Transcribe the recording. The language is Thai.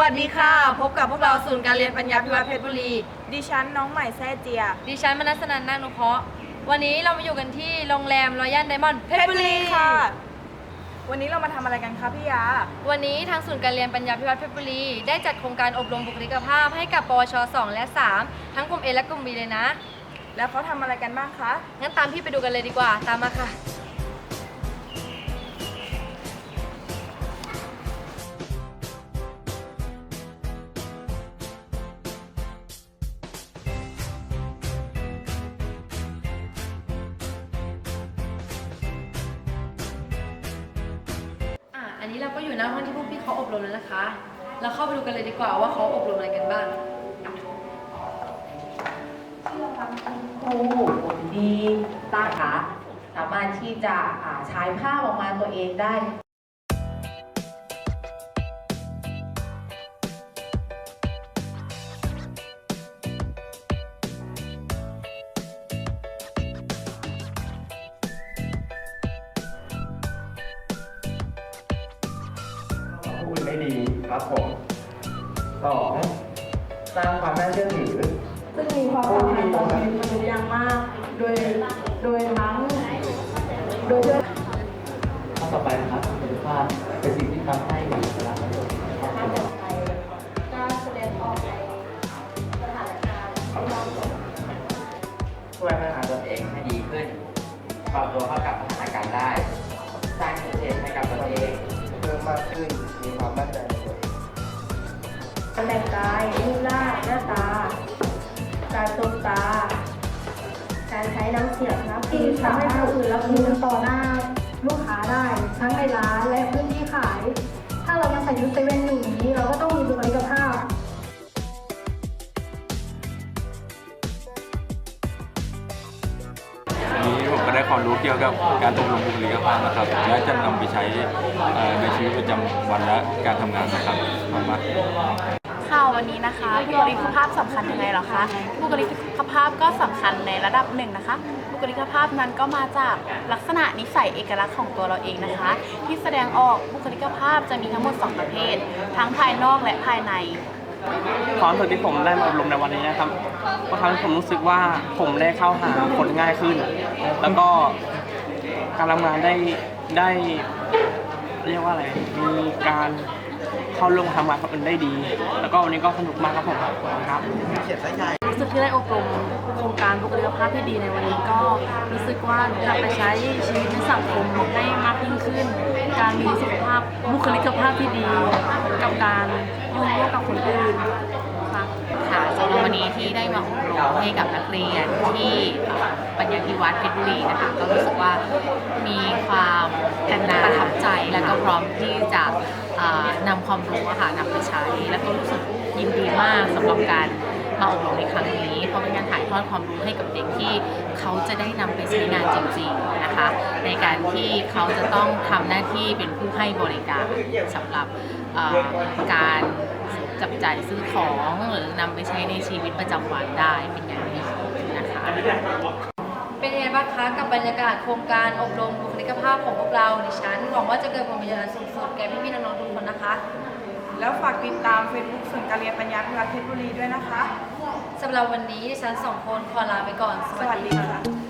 วัสดีค่ะ พบกับพวกเราศูนย์การเรียนปัญญาพิวัตรเพชรบุรี ดิฉันน้องใหม่แซ่เจีย ดิฉันมนัสนันนาคนุเคราะห์วันนี้เรามาอยู่กันที่โรงแรมรอยัลไดมอนด์เพชรบุรีค่ะ วันนี้เรามาทำอะไรกันคะพี่ยา วันนี้ทางศูนย์การเรียนปัญญาพิวัตรเพชรบุรี ได้จัดโครงการอบรมบุคลิกภาพให้กับปวช 2 และ 3 ทั้งกลุ่ม A และกลุ่ม B เลยนะ แล้วเขาทำอะไรกันบ้างคะ งั้นตามพี่ไปดูกันเลยดีกว่า ตามมาค่ะ นนี้เราก็อยู่หน้าห้องที่พวกพี่เขาอบรมแล้วนะคะ เราเข้าไปดูกันเลยดีกว่าว่าเขาอบรมอะไรกันบ้างครูผมดีตาขาสามารถที่จะฉายภาพออกมาตัวเองได้ พูดไม่ดีครับผมสองสร้างความน่าเชื่อถือ ซึ่งมีความสำคัญต่อชีวิตมนุษย์อย่างมาก โดย โดยทั้งโดยเพื่อข้อต่อไปนะครับเป็นภาพเป็นสิ่งที่ทำให้เวลาราครอบครัวการแสดงออกในสถานการณ์ที่เราช่วยพัฒนาตัวเองให้ดีขึ้น ปรับตัวเข้ากับสถานการณ์ได้ สร้างจุดเด่นให้กับตัวเอง มมากขึ้น มีความมั่นใจในตัวเองการแต่งกายรูปร่างหน้าตา การตบตา การใช้น้ำเสียงน้ำที่ที่ทำทำให้ให้ผู้ผู้อื่อื่นนรัรับบรู้รู้ต่อหน้า ลูกค้าได้ ทั้งในร้านและพื้นที่ขาย ถ้าเรายังใส่ยุคเซเว่นอยู่อย่างนี้เราก็ต้อง ได้ความรู้เกี่ยวกับการอบรมบุคลิกภาพนะครับ และจะนำไปใช้ในชีวิตประจำวันและการทำงานนะครับขอบคุณมากค่ะวันนี้นะคะบุคลิกภาพสำคัญยังไงหรอคะบุคลิกภาพก็สำคัญในระดับหนึ่งนะคะ บุคลิกภาพนั้นก็มาจากลักษณะนิสัยเอกลักษณ์ของตัวเราเองนะคะ ที่แสดงออกบุคลิกภาพจะมีทั้งหมด 2 ประเภท ทั้งภายนอกและภายใน ความรู้สึกที่ผมได้มาอบรมในวันนี้นะครับบางครั้งผมรู้สึกว่าผมได้เข้าหาคนง่ายขึ้น แล้วก็การทำงานได้ได้เรียกว่าอะไร มีการเข้าร่วมทำงานกับคนอื่นได้ดี แล้วก็วันนี้ก็สนุกมากครับผมขอบคุณครับ รู้สึกที่ได้อบรมโครงการบุคลิกภาพที่ดีในวันนี้ก็รู้สึกว่าจะไปใช้ชีวิตในสังคมได้มากยิ่งขึ้น การมีสุขภาพบุคลิกภาพที่ดี กับการอยู่ร่วมกับคนอื่นค่ะค่ะสำหรับวันนี้ที่ได้มาอบรมให้กับนักเรียนที่ปัญญาพิวัตรเพชรบุรีนะคะก็รู้สึกว่ามีความประทับใจและก็พร้อมที่จะนำความรู้อะค่ะนำไปใช้ แล้วก็รู้สึกยินดีมากสำหรับการ มาอบรมในครั้งนี้เพราะเป็นการถ่ายทอดความรู้ให้กับเด็กที่เขาจะได้นำไปใช้งานจริงๆนะคะในการที่เขาจะต้องทำหน้าที่เป็นผู้ให้บริการสำหรับการจับจ่ายซื้อของหรือนำไปใช้ในชีวิตประจำวันได้เป็นอย่างดีนะคะเป็นยังไงบ้างคะกับบรรยากาศโครงการอบรมบุคลิกภาพของพวกเราดิฉันหวังว่าจะเกิดผลประโยชน์สูงสุดแก่พี่ๆน้องๆทุกคนนะคะ แล้วฝากติดตาม Facebook ศูนย์การเรียนปัญญาพิวัตรเพชรบุรีด้วยนะคะ สำหรับวันนี้ดิฉันสองคนขอลาไปก่อนสวัสดีค่ะ